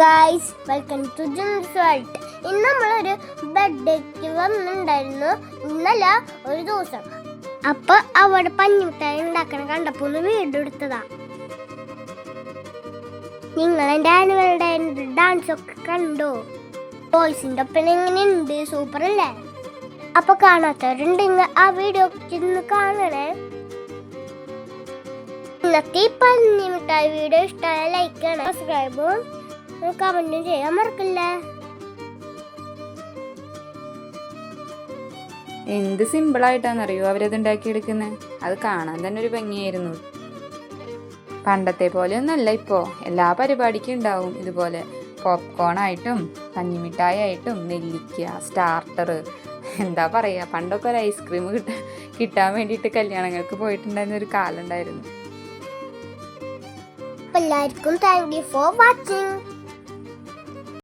Guys welcome to world ഇന്ന് നമ്മളൊരു ബർത്ത്ഡേക്ക് വന്നിട്ടുണ്ടായിരുന്നു. ഇന്നല്ല ഒരു ദിവസം. അപ്പൊ അവിടെ പഞ്ഞിമിഠായി ഉണ്ടാക്കണ കണ്ടപ്പോൾ ഒന്ന് വീഡിയോ എടുത്തതാ നിങ്ങൾ എന്റെ ആനുവൽ ഡേ ഡാൻസ് ഒക്കെ കണ്ടോ? ബോയ്സിന്റെ ഒപ്പം എങ്ങനെയുണ്ട്? സൂപ്പർ അല്ലേ അപ്പൊ കാണാത്തവരുണ്ടെങ്കിൽ ആ വീഡിയോ ഒന്ന് കാണണേ. ഇന്നത്തെ ഈ പന്നി മിഠായി വീഡിയോ ഇഷ്ടമായ ലൈക്ക് ചെയ്യണം സബ്സ്ക്രൈബും കമന്റും ചെയ്യാൻ മറക്കില്ല? എന്ത് സിമ്പിളായിട്ടാണെന്നറിയോ അവരത് ഉണ്ടാക്കിയെടുക്കുന്നത് അത് കാണാൻ തന്നെ ഒരു ഭംഗിയായിരുന്നു. പണ്ടത്തെ പോലെ ഒന്നല്ല ഇപ്പോൾ എല്ലാ പരിപാടിക്കും ഉണ്ടാവും ഇതുപോലെ. പോപ്കോൺ ആയിട്ടും പഞ്ഞിമിഠായി ആയിട്ടും നെല്ലിക്ക സ്റ്റാർട്ടർ എന്താ പറയുക പണ്ടൊക്കെ ഒരു ഐസ്ക്രീം കിട്ടാൻ കിട്ടാൻ വേണ്ടിയിട്ട് കല്യാണങ്ങൾക്ക് പോയിട്ടുണ്ടായിരുന്ന ഒരു കാലം ഉണ്ടായിരുന്നു. എല്ലാവർക്കും താങ്ക് യു ഫോർ വാച്ചിങ്